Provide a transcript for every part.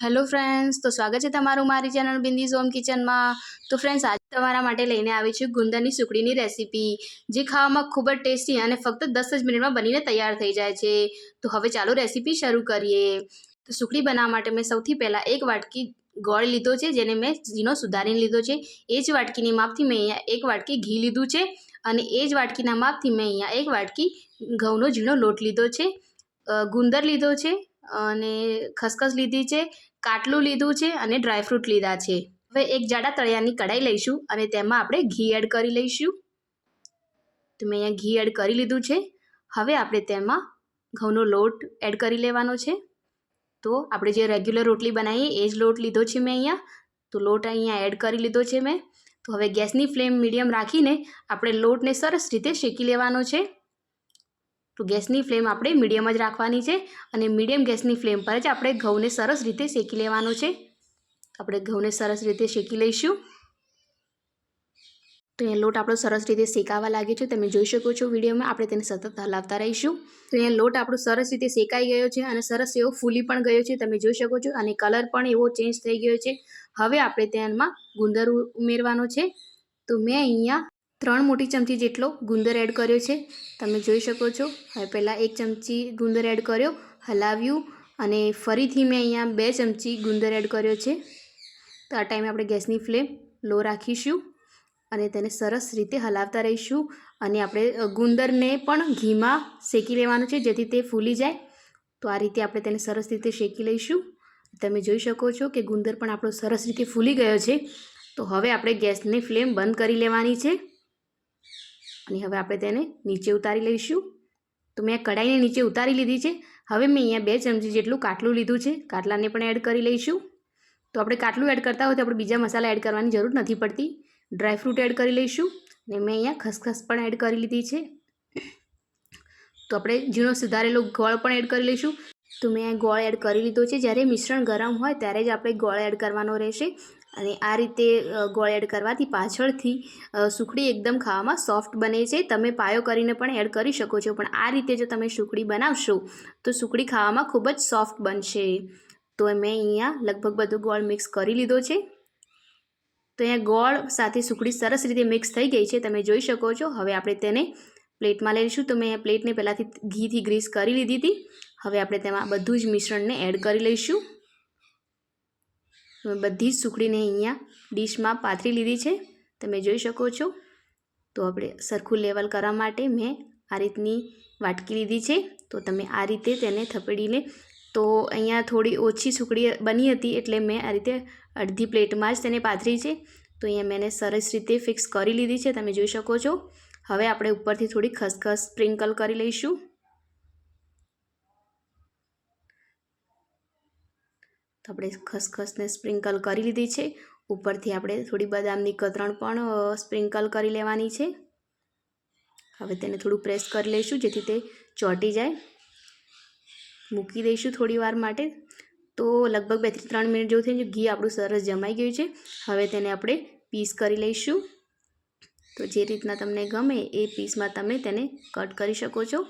Hello friends, તો સ્વાગત છે તમારું મારી ચેનલ બિંદીઝ હોમ કિચનમાં. તો ફ્રેન્ડ્સ, આજે તમારા માટે લઈને આવી છું ગુંદરની સુકડીની રેસીપી, જે ખાવામાં ખૂબ જ ટેસ્ટી અને ફક્ત દસ જ મિનિટમાં બનીને તૈયાર થઈ જાય છે. તો હવે ચાલો રેસીપી શરૂ કરીએ. તો સુકડી બનાવવા માટે મેં સૌથી પહેલાં એક વાટકી ગોળ લીધો છે, જેને મેં ઝીણો સુધારીને લીધો છે. એ જ વાટકીની માપથી મેં અહીંયા એક વાટકી ઘી લીધું છે અને એ જ વાટકીના માપથી મેં અહીંયા એક વાટકી ઘઉંનો ઝીણો લોટ લીધો છે. ગુંદર લીધો છે અને ખસખસ લીધી છે. કાટલું લીધું છે અને ડ્રાયફ્રૂટ લીધા છે. હવે એક જાડા તળિયાની કઢાઈ લઈશું અને તેમાં આપણે ઘી એડ કરી લઈશું. તો મેં અહીંયા ઘી એડ કરી લીધું છે. હવે આપણે તેમાં ઘઉંનો લોટ એડ કરી લેવાનો છે. તો આપણે જે રેગ્યુલર રોટલી બનાવીએ એ જ લોટ લીધો છે મેં અહીંયા. તો લોટ અહીંયા એડ કરી લીધો છે મેં. તો હવે ગેસની ફ્લેમ મીડિયમ રાખીને આપણે લોટને સરસ રીતે શેકી લેવાનો છે. તો ગેસની ફ્લેમ આપણે મીડિયમ જ રાખવાની છે અને મીડિયમ ગેસની ફ્લેમ પર જ આપણે ઘઉંને સરસ રીતે શેકી લેવાનો છે. આપણે ઘઉંને સરસ રીતે શેકી લઈશું. તો અહીંયા લોટ આપણો સરસ રીતે શેકાવા લાગ્યો છે. તમે જોઈ શકો છો વિડીયોમાં. આપણે તેને સતત હલાવતા રહીશું. તો અહીંયા લોટ આપણો સરસ રીતે શેકાઈ ગયો છે અને સરસ એવો ફૂલી પણ ગયો છે. તમે જોઈ શકો છો અને કલર પણ એવો ચેન્જ થઈ ગયો છે. હવે આપણે તેમાં ગુંદર ઉમેરવાનો છે. તો મેં અહીંયા ત્રણ મોટી ચમચી જેટલો ગુંદર એડ કર્યો છે. તમે જોઈ શકો છો, હવે પહેલાં એક ચમચી ગુંદર એડ કર્યો, હલાવ્યું અને ફરીથી મેં અહીંયા બે ચમચી ગુંદર એડ કર્યો છે. તો આ ટાઈમે આપણે ગેસની ફ્લેમ લો રાખીશું અને તેને સરસ રીતે હલાવતા રહીશું અને આપણે ગુંદરને પણ ઘીમાં શેકી લેવાનું છે જેથી તે ફૂલી જાય. તો આ રીતે આપણે તેને સરસ રીતે શેકી લઈશું. તમે જોઈ શકો છો કે ગુંદર પણ આપણો સરસ રીતે ફૂલી ગયો છે. તો હવે આપણે ગેસની ફ્લેમ બંધ કરી લેવાની છે. અને હવે આપણે તેને નીચે ઉતારી લઈશું. તો મેં કઢાઈને નીચે ઉતારી લીધી છે. હવે મેં અહીંયા બે ચમચી જેટલું કાટલું લીધું છે. કાટલાને પણ એડ કરી લઈશું. તો આપણે કાટલું એડ કરતા હોય તો આપણે બીજા મસાલા એડ કરવાની જરૂર નથી પડતી. ડ્રાયફ્રૂટ એડ કરી લઈશું. ને મેં અહીંયા ખસખસ પણ એડ કરી લીધી છે. તો આપણે ઝીણો સુધારેલો ગોળ પણ એડ કરી લઈશું. તો મેં ગોળ એડ કરી લીધો છે. જ્યારે મિશ્રણ ગરમ હોય ત્યારે જ આપણે ગોળ એડ કરવાનો રહેશે. અને આ રીતે ગોળ એડ કરવાથી પાછળથી સુખડી એકદમ ખાવામાં સોફ્ટ બને છે. તમે પાયો કરીને પણ એડ કરી શકો છો. પણ આ રીતે જો તમે સુખડી બનાવશો, તો સુખડી ખાવામાં ખૂબ જ સોફ્ટ બનશે. તો મેં અહીંયા લગભગ બધું ગોળ મિક્સ કરી લીધો છે. તો અહીંયા ગોળ સાથે સુખડી સરસ રીતે મિક્સ થઈ ગઈ છે. તમે જોઈ શકો છો. હવે આપણે તેને પ્લેટમાં લઈશું. તો મેં પ્લેટને પહેલાંથી ઘીથી ગ્રીસ કરી લીધી હતી. હવે આપણે તેમાં બધું જ મિશ્રણને એડ કરી લઈશું. બધી જ સુખડીને અહીંયા ડીશમાં પાથરી લીધી છે. તમે જોઈ શકો છો. તો આપણે સરખું લેવલ કરવા માટે મેં આ રીતની વાટકી લીધી છે. તો તમે આ રીતે તેને થપડીને તો અહીંયા થોડી ઓછી સુખડી બની હતી એટલે મેં આ રીતે અડધી પ્લેટમાં જ તેને પાથરી છે. તો અહીંયા મેં સરસ રીતે ફિક્સ કરી લીધી છે. તમે જોઈ શકો છો. હવે આપણે ઉપરથી થોડી ખસખસ સ્પ્રિંકલ કરી લઈશું. તો આપણે ખસખસને સ્પ્રિંકલ કરી લીધી છે. ઉપરથી આપણે થોડી બદામની કતરણ પણ સ્પ્રિંકલ કરી લેવાની છે. હવે તેને થોડું પ્રેસ કરી લઈશું જેથી તે ચોંટી જાય. મૂકી દઈશું થોડી વાર માટે. તો લગભગ બેથી ત્રણ મિનિટ જેવું થઈને ઘી આપણું સરસ જમાઈ ગયું છે. હવે તેને આપણે પીસ કરી લઈશું. તો જે રીતના તમને ગમે એ પીસમાં તમે તેને કટ કરી શકો છો.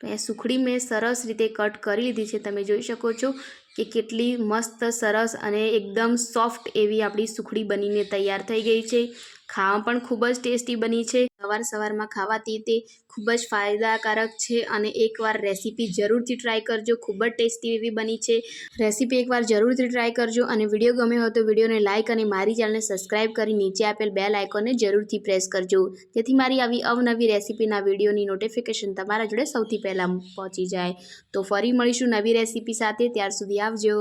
તો અહીંયા સુખડી મેં સરસ રીતે કટ કરી લીધી છે. તમે જોઈ શકો છો કે કેટલી મસ્ત, સરસ અને એકદમ સોફ્ટ એવી આપણી સુખડી બનીને તૈયાર થઈ ગઈ છે. ખાવામાં પણ ખૂબ જ ટેસ્ટી બની છે. સવાર સવારમાં ખાવાથી તે ખૂબ જ ફાયદાકારક છે અને એકવાર રેસીપી જરૂરથી ટ્રાય કરજો. ખૂબ જ ટેસ્ટી એવી બની છે. રેસીપી એકવાર જરૂરથી ટ્રાય કરજો અને વીડિયો ગમ્યો હોય તો વિડીયોને લાઇક અને મારી ચેનલને સબસ્ક્રાઇબ કરી નીચે આપેલ બેલ આઇકોનને જરૂરથી પ્રેસ કરજો. જેથી મારી આવી અવનવી રેસીપીના વિડીયોની નોટિફિકેશન તમારા જોડે સૌથી પહેલાં પહોંચી જાય. તો ફરી મળીશું નવી રેસીપી સાથે. ત્યાર સુધી આવજો.